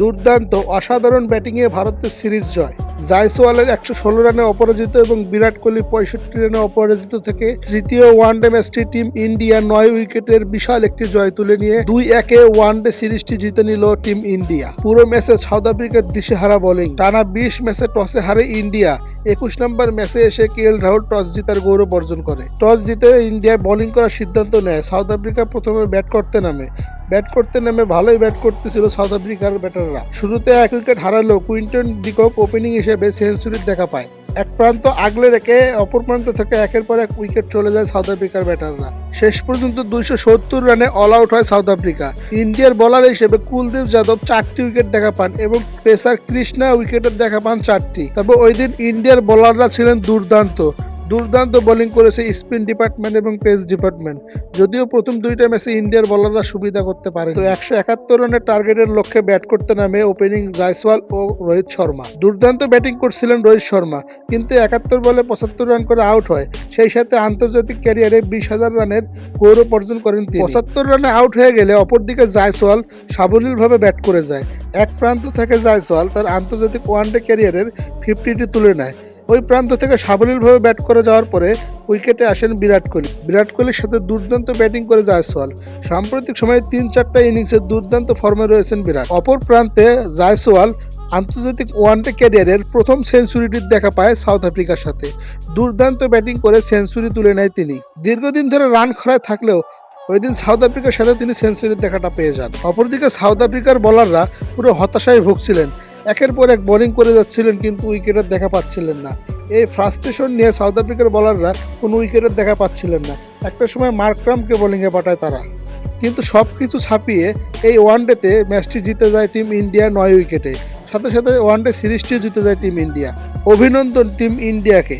দুর্দান্ত অসাধারণ ব্যাটিংয়ে ভারতের সিরিজ জয়। জায়সওয়ালের একশো ষোলো রানে অপরাজিত এবং বিরাট কোহলি পঁয়ষট্টি রানে অপরাজিত থেকে তৃতীয় ওয়ান ওয়ানডে ম্যাচটি টিম ইন্ডিয়া নয় উইকেটের বিশাল একটি জয় তুলে নিয়ে দুই একে ওয়ান ওয়ানডে সিরিজটি জিতে নিল টিম ইন্ডিয়া। পুরো ম্যাচে সাউথ আফ্রিকার দিশেহারা বোলিং। টানা বিশ ম্যাচে টসে হারে ইন্ডিয়া একুশ নম্বর ম্যাচে এসে কে এল রাহুল টস জিতার গৌরব অর্জন করে। টস জিতে ইন্ডিয়া বোলিং করার সিদ্ধান্ত নেয় সাউথ আফ্রিকা প্রথমে ব্যাট করতে নামে। ব্যাট করতে নেমে ভালোই ব্যাট করতেছিল সাউথ আফ্রিকার ব্যাটাররা। শুরুতে এক উইকেট হারালো কুইন্টন ডিকক ওপেনিং হিসেবে সেঞ্চুরির দেখা পায়। এক প্রান্ত আগলে রেখে অপর প্রান্ত থেকে একের পর এক উইকেট চলে যায় সাউথ আফ্রিকার ব্যাটাররা শেষ পর্যন্ত দুইশো সত্তর রানে অল আউট হয় সাউথ আফ্রিকা। ইন্ডিয়ার বোলার হিসেবে কুলদীপ যাদব চারটি উইকেট দেখা পান এবং পেসার কৃষ্ণা উইকেটের দেখা পান চারটি। তবে ওই দিন ইন্ডিয়ার বোলাররা ছিলেন দুর্দান্ত। দুর্দান্ত বোলিং করেছে স্পিন ডিপার্টমেন্ট এবং পেস ডিপার্টমেন্ট। যদিও প্রথম দুইটা ম্যাচে ইন্ডিয়ার বোলাররা সুবিধা করতে পারে তো একশো একাত্তর রানের টার্গেটের লক্ষ্যে ব্যাট করতে নামে ওপেনিং জয়সওয়াল ও রোহিত শর্মা। দুর্দান্ত ব্যাটিং করছিলেন রোহিত শর্মা, কিন্তু একাত্তর বলে পঁচাত্তর রান করে আউট হয়। সেই সাথে আন্তর্জাতিক ক্যারিয়ারে বিশ হাজার রানের গৌরব অর্জন করেন তিনি। পঁচাত্তর রানে আউট হয়ে গেলে অপরদিকে জয়সওয়াল সাবলীলভাবে ব্যাট করে যায়। এক প্রান্ত থেকে জয়সওয়াল তার আন্তর্জাতিক ওয়ানডে ক্যারিয়ারের ফিফটিটি তুলে নেয়। ওই প্রান্ত থেকে সাবলীলভাবে ব্যাট করে যাওয়ার পরে উইকেটে আসেন বিরাট কোহলি। বিরাট কোহলির সাথে দুর্দান্ত ব্যাটিং করে জায়সওয়াল। সাম্প্রতিক সময়ে তিন চারটা ইনিংসে দুর্দান্ত ফর্মে রয়েছেন বিরাট। অপর প্রান্তে জায়সওয়াল আন্তর্জাতিক ওয়ানডে ক্যারিয়ারের প্রথম সেঞ্চুরিটির দেখা পায় সাউথ আফ্রিকার সাথে। দুর্দান্ত ব্যাটিং করে সেঞ্চুরি তুলে নেয় তিনি। দীর্ঘদিন ধরে রান খরায় থাকলেও ওই দিন সাউথ আফ্রিকার সাথে তিনি সেঞ্চুরির দেখাটা পেয়ে যান। অপরদিকে সাউথ আফ্রিকার বোলাররা পুরো হতাশায় ভুগছিলেন। একের পর এক বোলিং করে যাচ্ছিলেন, কিন্তু উইকেটের দেখা পাচ্ছিলেন না। এই ফ্রাস্ট্রেশন নিয়ে সাউথ আফ্রিকার বলাররা কোনো উইকেটের দেখা পাচ্ছিলেন না। একটা সময় মার্ক্রামকে বোলিংয়ে পাঠায় তারা। কিন্তু সব কিছু ছাপিয়ে এই ওয়ানডেতে ম্যাচটি জিতে যায় টিম ইন্ডিয়া নয় উইকেটে। সাথে সাথে ওয়ানডে সিরিজটিও জিতে যায় টিম ইন্ডিয়া অভিনন্দন টিম ইন্ডিয়াকে